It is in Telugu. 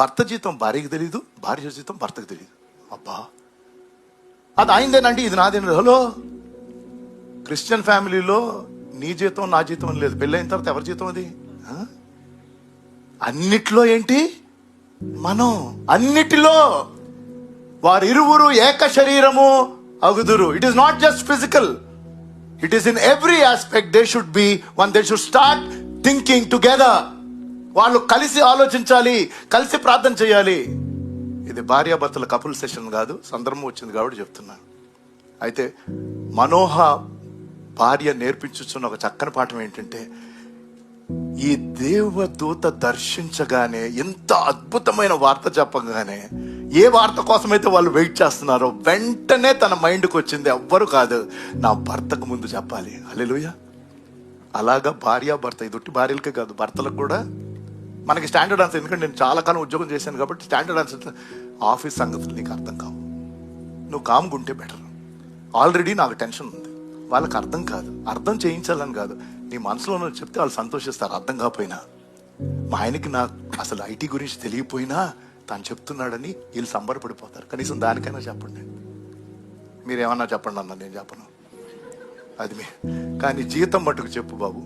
భర్త జీతం భార్యకి తెలియదు భార్య జీతం భర్తకు తెలియదు అబ్బా. అది ఆయనదేనండి ఇది నాదేనండి. హలో. క్రిస్టియన్ ఫ్యామిలీలో నీ జీతం నా జీతం లేదు. పెళ్ళైన తర్వాత ఎవరి జీతం అది? అన్నిట్లో ఏంటి? మనం. అన్నిటిలో వారిరువురు ఏక శరీరము అగుదురు. It is not just physical it is in every aspect they should be one they should start thinking together వాళ్ళు కలిసి ఆలోచించాలి కలిసి ప్రార్థన చేయాలి. ఇది భార్యాభర్తల కపుల్ సెషన్ కాదు సందర్భం వచ్చింది కాబట్టి చెప్తున్నాను అయితే మనోహ భార్య నేర్పించుచున్న ఒక చక్కని పాఠం ఏంటంటే ఈ దేవదూత దర్శించగానే ఎంత అద్భుతమైన వార్త చెప్పగానే ఏ వార్త కోసమైతే వాళ్ళు వెయిట్ చేస్తున్నారో వెంటనే తన మైండ్కి వచ్చింది ఎవ్వరు కాదు నా భర్తకు ముందు చెప్పాలి. అల్లెలుయ అలాగా భార్య భర్త ఇది భార్యలకే కాదు భర్తలకు కూడా మనకి స్టాండర్డ్ ఆన్సర్ ఎందుకంటే నేను చాలా కాలం ఉద్యోగం చేశాను కాబట్టి స్టాండర్డ్ ఆన్సర్ ఆఫీస్ సంగతులు నీకు అర్థం కావు. నువ్వు కాముకుంటే బెటర్ ఆల్రెడీ నాకు టెన్షన్ ఉంది. వాళ్ళకి అర్థం కాదు. అర్థం చేయించాలని కాదు. నీ మనసులో చెప్తే వాళ్ళు సంతోషిస్తారు. అర్థం కాకపోయినా. మా ఆయనకి నాకు అసలు ఐటీ గురించి తెలియపోయినా తను చెప్తున్నాడని వీళ్ళు సంబరపడిపోతారు. కనీసం దానికైనా చెప్పండి. మీరేమన్నా చెప్పండి అన్న నేను చెప్పను. అది మీ కానీ జీతం మటుకు చెప్పు బాబు.